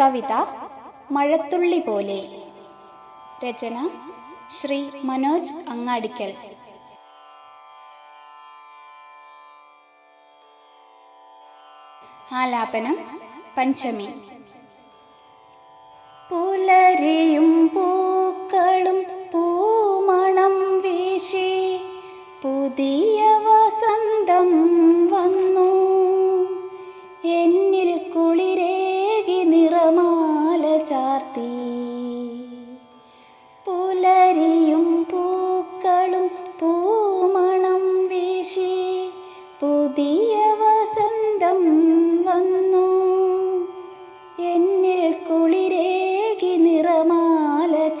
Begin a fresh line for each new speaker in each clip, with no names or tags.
കവിത മഴത്തുള്ളി പോലെ. രചന ശ്രീ മനോജ് അങ്ങാടിക്കൽ. ആലാപനം പഞ്ചമി. പുലരിയും പൂക്കളും പൂമണം വീശി പുതിയ വസന്തം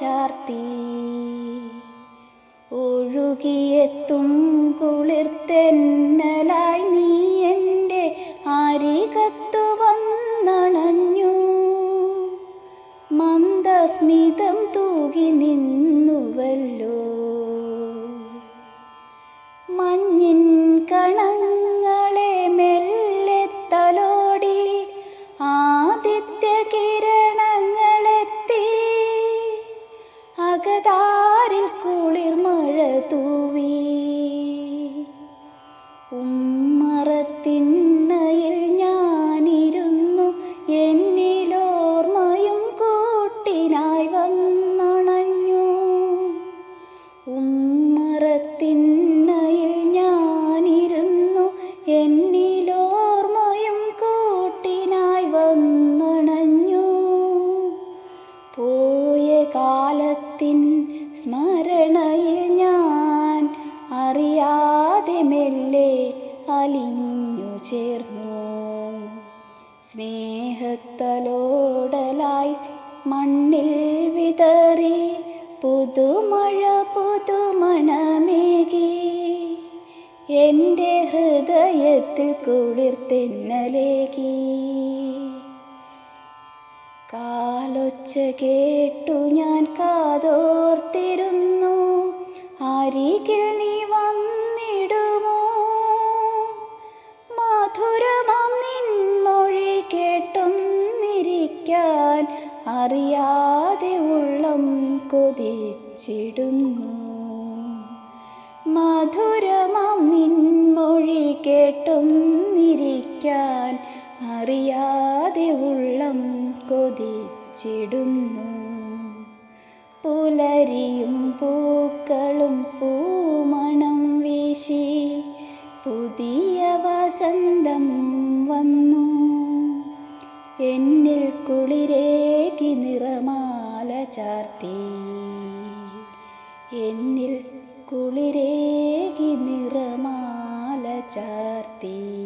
ചാർത്തി. ഒഴുകിയെത്തും കുളിർത്തെന്നലായി നീ എന്റെ അരികത്തു വന്നണഞ്ഞു മന്ദസ്മിതം തൂകി നിന്നുവല്ലോ അകതാരിൽ കുളിർ മഴ തൂവി. ഉമ്മറത്തിണ്ണയിൽ സ്നേഹത്തലോടലായി മണ്ണിൽ വിതറി പുതുമഴ പുതുമണമേകി. എന്റെ ഹൃദയത്തിൽ കുളിർത്തെന്നലേകി കാലൊച്ച കേട്ടു ഞാൻ കാതോർത്തിരുന്നു. അരികിൽ നീ കൊതിച്ചിടുന്നു മധുരമാം നിൻമൊഴി കേട്ടൊന്നിരിക്കാൻ അറിയാതെ ഉള്ളം കൊതിച്ചിടുന്നു. പുലരിയും പൂക്കളും പൂമണം വീശി പുതിയ വസന്തം വന്നു. എന്നിൽ കുളിരേകി നിറമാല ചാർത്തി. എന്നിൽ കുളിരേകി നിറമാല ചാർത്തി.